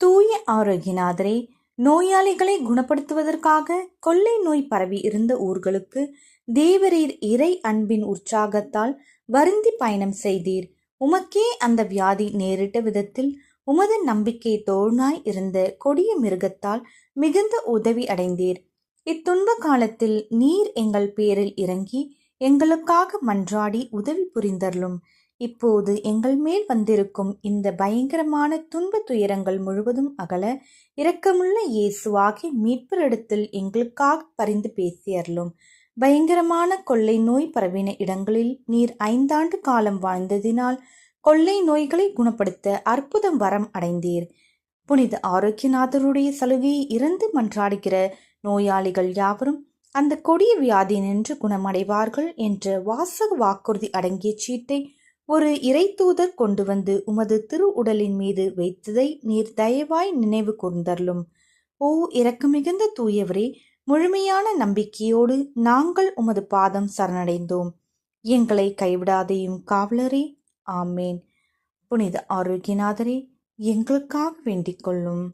தூய ஆரோக்கியநாதரே நோயாளிகளை குணப்படுத்துவதற்காக கொள்ளை நோய் பரவி இருந்த ஊர்களுக்கு தேவரீர் இறை அன்பின் உற்சாகத்தால் வருந்தி பயணம் செய்தீர். உமக்கே அந்த வியாதி நேரிட்ட விதத்தில் உமது நம்பிக்கை தோழனாய் இருந்த கொடிய மிருகத்தால் மிகுந்த உதவி அடைந்தீர். இத்துன்ப காலத்தில் நீர் எங்கள் பேரில் இறங்கி எங்களுக்காக மன்றாடி உதவி புரிந்தருளும். இப்போது எங்கள் மேல் வந்திருக்கும் இந்த பயங்கரமான துன்ப துயரங்கள் முழுவதும் அகல இரக்கமுள்ள இயேசுவாகி மீட்பரிடத்தில் எங்களுக்காக பரிந்து பேசியருளும் பயங்கரமான கொள்ளை நோய் பரவின இடங்களில் நீர் ஐந்தாண்டு காலம் வாழ்ந்ததினால் கொள்ளை நோய்களை குணப்படுத்த அற்புதம் வரம் அடைந்தீர். புனித ஆரோக்கியநாதருடைய சலுகையை இறந்து மன்றாடுகிற நோயாளிகள் யாவரும் அந்த கொடிய வியாதி நின்று குணமடைவார்கள் என்ற வாசக வாக்குறுதி அடங்கிய சீட்டை ஒரு இறைத்தூதர் கொண்டு வந்து உமது திரு உடலின் மீது வைத்ததை நீர் தயவாய் நினைவு கூர்ந்தருளும். ஓ இரக்கமிகுந்த தூயவரே முழுமையான நம்பிக்கையோடு நாங்கள் உமது பாதம் சரணடைந்தோம். எங்களை கைவிடாதையும் காவலரே ஆமேன். புனித ஆரோக்கியநாதரே எங்களுக்காக வேண்டிக் கொள்ளும்.